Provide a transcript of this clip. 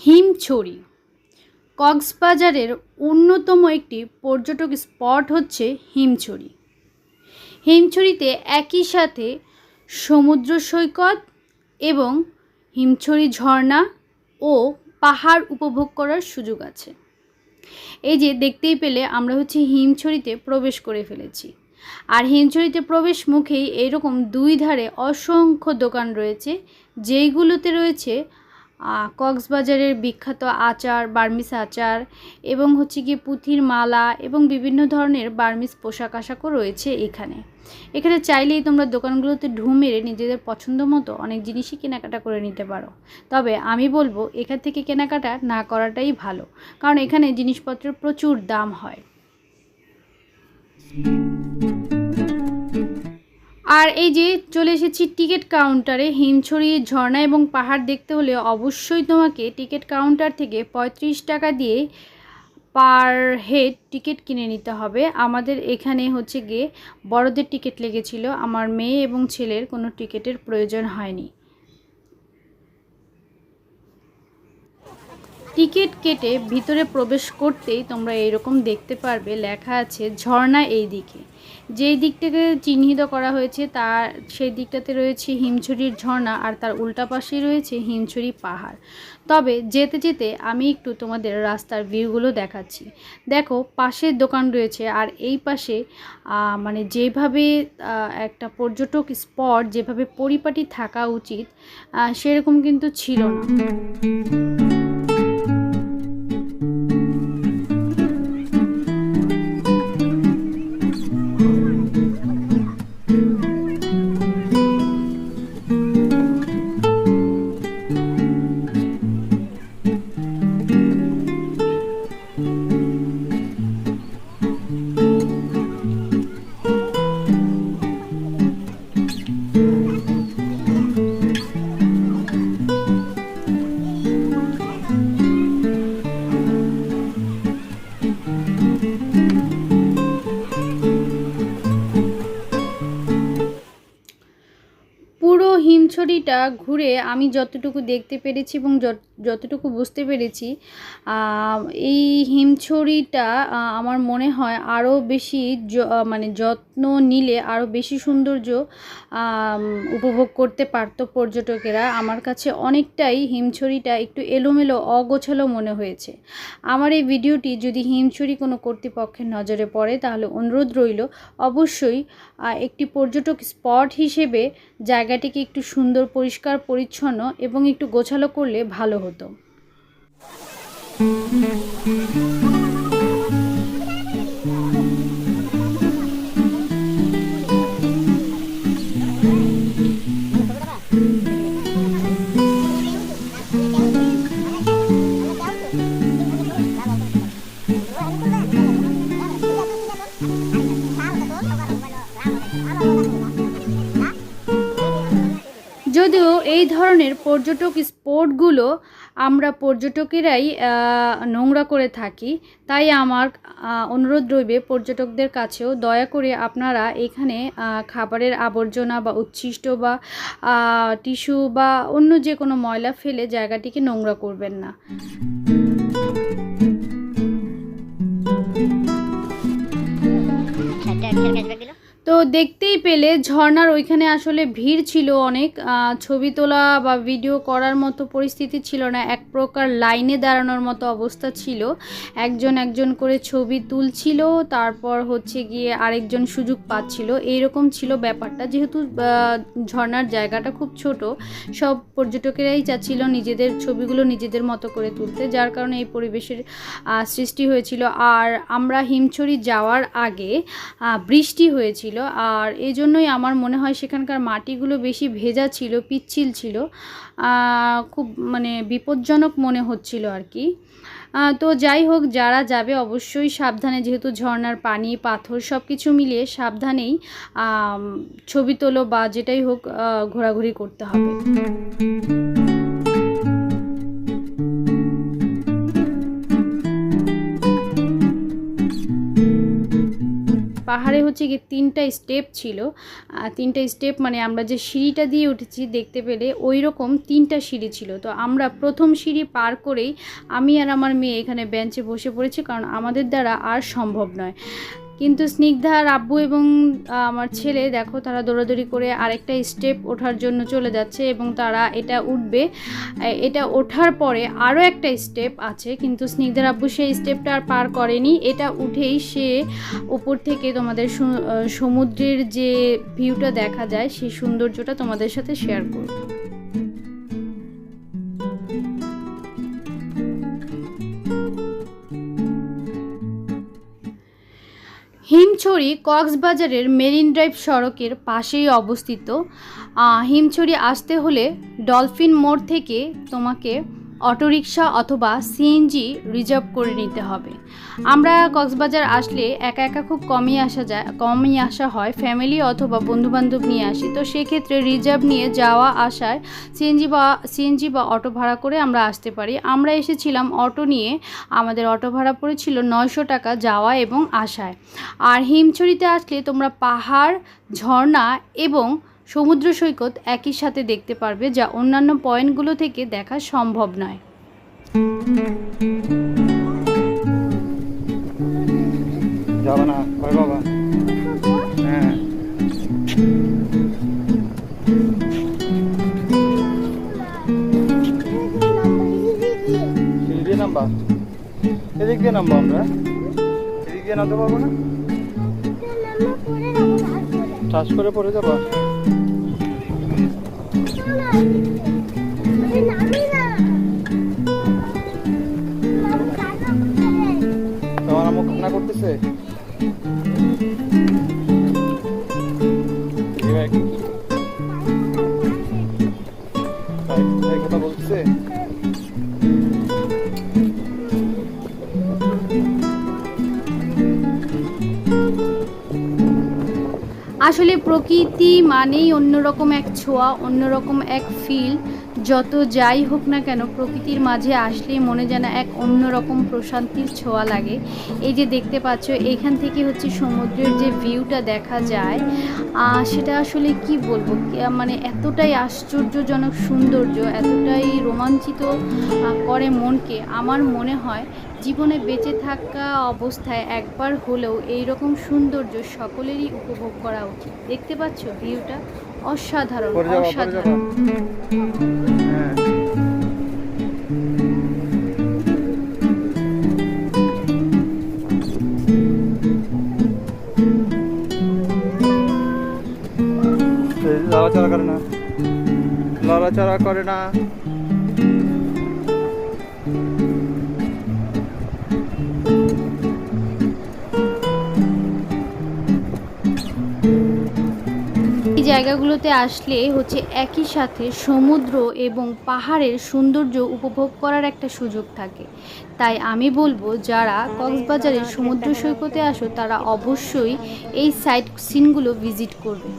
হিমছড়ি। কক্সবাজারের অন্যতম একটি পর্যটক স্পট হচ্ছে হিমছড়ি। হিমছড়িতে একই সাথে সমুদ্র সৈকত এবং হিমছড়ি ঝর্ণা ও পাহাড় উপভোগ করার সুযোগ আছে। এই যে দেখতেই পেলে আমরা হচ্ছে হিমছড়িতে প্রবেশ করে ফেলেছি। আর হিমছড়িতে প্রবেশ মুখেই এইরকম দুই ধারে অসংখ্য দোকান রয়েছে, যেইগুলোতে রয়েছে কক্সবাজারের বিখ্যাত আচার, বার্মিস আচার এবং হচ্ছে গিয়ে পুঁথির মালা এবং বিভিন্ন ধরনের বার্মিস পোশাক আশাকও রয়েছে এখানে। এখানে চাইলেই তোমরা দোকানগুলোতে ঢু মেরে নিজেদের পছন্দ মতো অনেক জিনিসই কেনাকাটা করে নিতে পারো। তবে আমি বলব, এখান থেকে কেনাকাটা না করাটাই ভালো, কারণ এখানে জিনিসপত্রের প্রচুর দাম হয়। আর এই যে চলে এসেছি টিকিট কাউন্টারে, হিমছড়ি, ঝর্ণা এবং পাহাড় দেখতে হলে অবশ্যই তোমাকে টিকিট কাউন্টার থেকে পঁয়ত্রিশ টাকা দিয়ে পার হেড টিকিট কিনে নিতে হবে। আমাদের এখানে হচ্ছে গিয়ে বড়দের টিকিট লেগেছিল। আমার মেয়ে এবং ছেলের কোনো টিকিটের প্রয়োজন হয়নি। টিকিট কেটে ভিতরে প্রবেশ করতেই তোমরা এরকম দেখতে পারবে, লেখা আছে ঝর্ণা এই দিকে। যেই দিকটাকে চিহ্নিত করা হয়েছে তার, সেই দিকটাতে রয়েছে হিমছড়ির ঝর্ণা আর তার উল্টা পাশেই রয়েছে হিমছড়ি পাহাড়। তবে যেতে যেতে আমি একটু তোমাদের রাস্তার ভিউগুলো দেখাচ্ছি। দেখো, পাশের দোকান রয়েছে আর এই পাশে মানে যেভাবে একটা পর্যটক স্পট, যেভাবে পরিপাটি থাকা উচিত সেরকম কিন্তু ছিল না। হিমছড়িটা ঘুরে আমি যতটুকু দেখতে পেরেছি এবং যত- যতটুকু বুঝতে পেরেছি এই হিমছড়িটা আমার মনে হয় আরও বেশি মানে যত্ন নিলে আরও বেশি সৌন্দর্য উপভোগ করতে পারতো পর্যটকেরা। আমার কাছে অনেকটাই হিমছড়িটা একটু এলোমেলো, অগোছালো মনে হয়েছে। আমার এই ভিডিওটি যদি হিমছড়ি কোনো কর্তৃপক্ষের নজরে পড়ে, তাহলে অনুরোধ রইল, অবশ্যই একটি পর্যটক স্পট হিসেবে জায়গাটিকে একটু সুন্দর পরিষ্কার পরিচ্ছন্ন এবং একটু গোছালো করলে ভালো হতো। যদিও এই ধরনের পর্যটক স্পটগুলো আমরা পর্যটকেরাই নোংরা করে থাকি, তাই আমার অনুরোধ রইবে পর্যটকদের কাছেও দয়া করে আপনারা এখানে খাবারের আবর্জনা বা উচ্ছিষ্ট বা টিস্যু বা অন্য যে কোনো ময়লা ফেলে জায়গাটিকে নোংরা করবেন না। তো দেখতেই পেলে ঝর্ণার ওইখানে আসলে ভিড় ছিল অনেক। ছবি তোলা বা ভিডিও করার মতো পরিস্থিতি ছিল না। এক প্রকার লাইনে দাঁড়ানোর মতো অবস্থা ছিল। একজন একজন করে ছবি তুলছিল তারপর হচ্ছে গিয়ে আরেকজন সুযোগ পাচ্ছিল। এইরকম ছিল ব্যাপারটা। যেহেতু আহ, ঝর্ণার জায়গাটা খুব ছোট সব পর্যটকেরাই চাচ্ছিল নিজেদের ছবিগুলো নিজেদের মতো করে তুলতে যার কারণে এই পরিবেশের সৃষ্টি হয়েছিল। আর আমরা হিমছড়ি যাওয়ার আগে বৃষ্টি হয়েছিল। আর এই জন্যই আমার মনে হয় সেখানকার মাটিগুলো বেশি ভেজা ছিল, পিচ্ছিল ছিল। খুব মানে বিপজ্জনক মনে হচ্ছিল আর কি। তো যাই হোক, যারা যাবে অবশ্যই সাবধানে, যেহেতু ঝর্নার পানি, পাথর সব কিছু মিলিয়ে সাবধানেই ছবি তোলো বা যেটাই হোক ঘোরাঘুরি করতে হবে। পাহাড়ে হচ্ছে গিয়ে তিনটা স্টেপ ছিল। তিনটা স্টেপ মানে আমরা যে সিঁড়িটা দিয়ে উঠেছি দেখতে পেলে ওই রকম তিনটা সিঁড়ি ছিল। তো আমরা প্রথম সিঁড়ি পার করেই আমি আর আমার মেয়ে এখানে বেঞ্চে বসে পড়েছি, কারণ আমাদের দ্বারা আর সম্ভব নয়। কিন্তু স্নিগ্ধার আব্বু এবং আমার ছেলে, দেখো, তারা দৌড়াদৌড়ি করে আরেকটা স্টেপ ওঠার জন্য চলে যাচ্ছে এবং তারা এটা উঠবে। এটা ওঠার পরে আরও একটা স্টেপ আছে, কিন্তু স্নিগ্ধার আব্বু সেই স্টেপটা আর পার করেনি। এটা উঠেই সে উপর থেকে তোমাদের সমুদ্রের যে ভিউটা দেখা যায়, সেই সৌন্দর্যটা তোমাদের সাথে শেয়ার করব। হিমছড়ি কক্সবাজারের মেরিন ড্রাইভ সড়কের পাশেই অবস্থিত হিমছড়ি আসতে হলে ডলফিন মোড় থেকে তোমাকে অটোরিকশা অথবা সিএনজি রিজার্ভ করে নিতে হবে। আমরা কক্সবাজার আসলে একা একা খুব কমই আসা যায়, কমই আসা হয় ফ্যামিলি অথবা বন্ধুবান্ধব নিয়ে আসি। তো সেক্ষেত্রে রিজার্ভ নিয়ে যাওয়া আসায় সিএনজি বা সিএনজি বা অটো ভাড়া করে আমরা আসতে পারি। আমরা এসেছিলাম অটো নিয়ে, আমাদের অটো ভাড়া পড়েছিল নয়শো টাকা যাওয়া এবং আসায়। আর হিমছড়িতে আসলে তোমরা পাহাড়, ঝর্ণা এবং সমুদ্র সৈকত একই সাথে দেখতে পারবে যা অন্যান্য পয়েন্টগুলো থেকে দেখা সম্ভব নয়। যাবে না ভয় বাবা। হ্যাঁ। সিঁড়ি দিয়ে এদিক দিয়ে নামবো আমরা। এদিক দিয়ে নামতে পারব না? টাচ করে পড়ে যাবা। আসলে প্রকৃতি মানেই অন্যরকম এক ছোঁয়া অন্যরকম এক ফিল যত যাই হোক না কেন প্রকৃতির মাঝে আসলেই মনে যেন এক অন্যরকম প্রশান্তির ছোঁয়া লাগে। এই যে দেখতে পাচ্ছ এইখান থেকে হচ্ছে সমুদ্রের যে ভিউটা দেখা যায় সেটা আসলে কি বলব? মানে এতটাই আশ্চর্যজনক সৌন্দর্য এতটাই রোমাঞ্চিত করে মনকে। আমার মনে হয় জীবনে বেঁচে থাকা অবস্থায় একবার হলেও এই রকম সৌন্দর্য সকলেরই উপভোগ করা উচিত। দেখতে পাচ্ছ ভিউটা অসাধারণ অসাধারণ। লড়াচড়া করে না। এই জায়গাগুলোতে আসলে হচ্ছে একই সাথে সমুদ্র এবং পাহাড়ের সৌন্দর্য উপভোগ করার একটা সুযোগ থাকে। তাই আমি বলব, যারা কক্সবাজারের সমুদ্র সৈকতে আসো, তারা অবশ্যই এই সাইট সিনগুলো ভিজিট করবে।